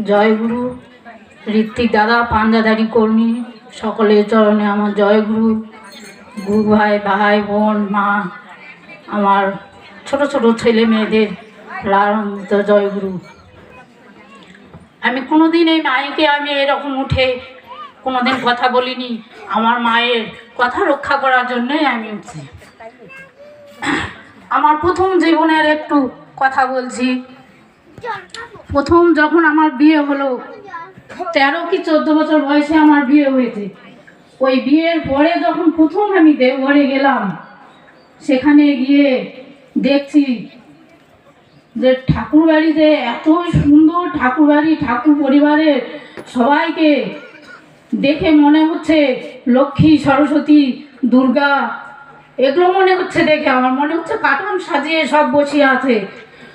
জয়গুরু, ঋত্বিক দাদা পাঞ্জাদারি কর্মী, সকলের চরণে আমার জয়গুরু। গুরু ভাই ভাই, বোন, মা, আমার ছোট ছোট ছেলে মেয়েদের লালনিত জয়গুরু। আমি কোনোদিন এই মায়েকে আমি এরকম উঠে কোনোদিন কথা বলিনি। আমার মায়ের কথা রক্ষা করার জন্যই আমি উঠছি। আমার প্রথম জীবনের একটু কথা বলছি। প্রথম যখন আমার বিয়ে হলো, তেরো কি চোদ্দ বছর বয়সে আমার বিয়ে হয়েছে। ওই বিয়ের পরে যখন প্রথম আমি দেওঘরে গেলাম, সেখানে গিয়ে দেখছি যে ঠাকুর বাড়িতে এত সুন্দর ঠাকুর বাড়ি ঠাকুর পরিবারের সবাইকে দেখে মনে হচ্ছে লক্ষ্মী, সরস্বতী, দুর্গা, এগুলো মনে হচ্ছে দেখে, আমার মনে হচ্ছে কার্টুন সাজিয়ে সব বসিয়ে আছে।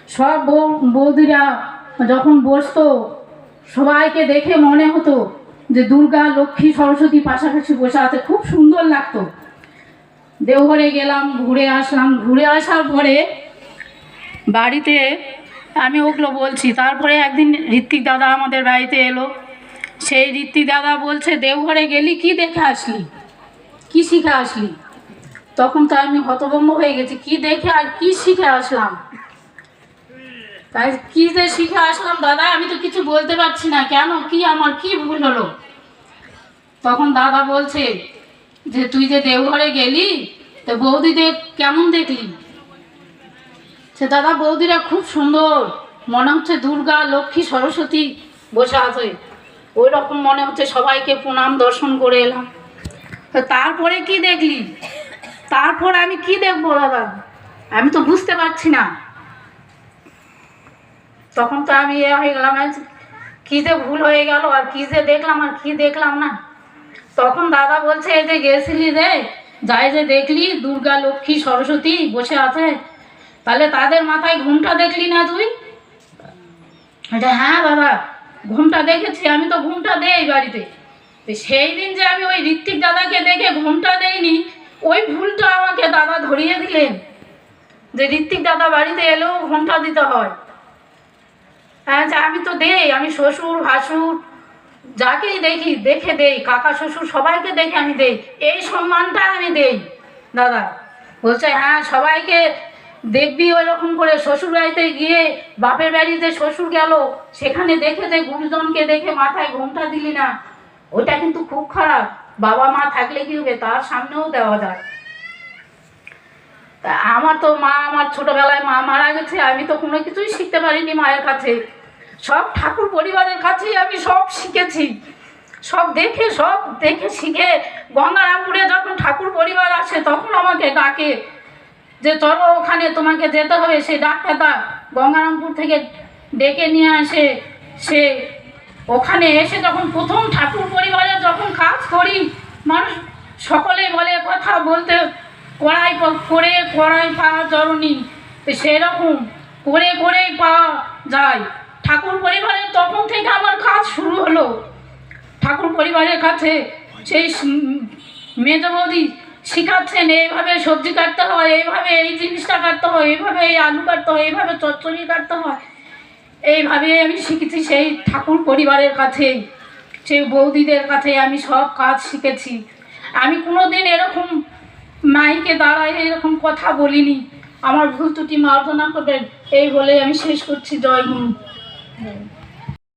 সব বৌদিরা যখন বসতো, সবাইকে দেখে মনে হতো যে দুর্গা, লক্ষ্মী, সরস্বতী পাশাপাশি বসে আছে। খুব সুন্দর লাগতো। দেওঘরে গেলাম, ঘুরে আসলাম। ঘুরে আসার পরে বাড়িতে আমি ওগুলো বলছি। তারপরে একদিন ঋত্বিক দাদা আমাদের বাড়িতে এলো। সেই ঋত্বিক দাদা বলছে, দেওঘরে গেলি, কি দেখে আসলি? কি শিখে আসলি? তখন তো আমি হতভম্ব হয়ে গেছি। কি দেখে আর কি শিখে আসলাম? তাই কি যে শিখে আসলাম, দাদা? আমি তো কিছু বলতে পারছি না। কেন? কি আমার? কি ভুল হলো? তখন দাদা বলছে যে, তুই যে দেওঘরে গেলি, তো বৌদিদের কেমন দেখলি? সে দাদা, বৌদিরা খুব সুন্দর। মনে হচ্ছে দুর্গা, লক্ষ্মী, সরস্বতী বসে আছে। ওই রকম মনে হচ্ছে সবাইকে প্রণাম, দর্শন করে এলাম। তো তারপরে কি দেখলি? তারপর আমি কি দেখব, দাদা? আমি তো বুঝতে পারছি না। তখন তো আমি এ হয়ে গেলাম কী যে ভুল হয়ে গেল আর কী যে দেখলাম আর কী দেখলাম না। তখন দাদা বলছে, এই যে গেছিলি রে, যাই যে দেখলি, দুর্গা, লক্ষ্মী, সরস্বতী বসে আছে। তাহলে তাদের মাথায় ঘুমটা দেখলি না তুই? এটা হ্যাঁ দাদা ঘুমটা দেখেছি, আমি তো ঘুমটা দেই বাড়িতে। সেই দিন যে আমি ওই ঋত্বিক দাদাকে দেখে ঘুমটা দেইনি, ওই ভুলটা আমাকে দাদা ধরিয়ে দিলেন। যে ঋত্বিক দাদা বাড়িতে এলেও ঘুমটা দিতে হয়। আমি তো দেই, আমি শ্বশুর, ভাসুর, যাকেই দেখি, দেখে দেই, কাকা, শ্বশুর সবাইকে দেখে আমি দেই, এই সম্মানটা আমি দেই। দাদা, বলছে হ্যাঁ সবাইকে দেখবি ওই রকম করে, শ্বশুর বাড়িতে গিয়ে, বাপের বাড়িতে শ্বশুর গেল, সেখানে দেখে যে গুরুজনকে দেখে মাথায় ঘুমটা দিলি না। ওটা কিন্তু খুব খারাপ, বাবা মা থাকলে কি হবে, তার সামনেও দেওয়া যায়। তা আমার তো মা, আমার ছোটবেলায় মা মারা গেছে, আমি তো কোনো কিছুই শিখতে পারিনি মায়ের কাছে। সব ঠাকুর পরিবারের কাছেই আমি সব শিখেছি। সব দেখে সব দেখে শিখে গঙ্গারামপুরে যখন ঠাকুর পরিবার আসে, তখন আমাকে ডাকে যে, চলো ওখানে তোমাকে যেতে হবে। সেই ডাক্তারটা গঙ্গারামপুর থেকে ডেকে নিয়ে আসে। সে ওখানে এসে যখন প্রথম ঠাকুর পরিবারে যখন কাজ করি, মানুষ সকলে বলে, কথা বলতে কড়াই করে কড়াই পাওয়া জরুরি সেরকম করে, করেই পাওয়া যায়। ঠাকুর পরিবারের তখন থেকে আমার কাজ শুরু হলো। ঠাকুর পরিবারের কাছে সেই মেজ বৌদি শিখাচ্ছেন, এইভাবে সবজি কাটতে হয়, এইভাবে এই জিনিসটা কাটতে হয়, এইভাবে এই আলু কাটতে হয়, এইভাবে চচ্চড়ি কাটতে হয়। এইভাবে আমি শিখেছি সেই ঠাকুর পরিবারের কাছে, সেই বৌদিদের কাছে আমি সব কাজ শিখেছি। আমি কোনো দিন এরকম মাইকে দাঁড়ায় এরকম কথা বলিনি। আমার ভুল ত্রুটি মার্জনা করবেন, এই বলে আমি শেষ করছি। জয় গুরু। 네.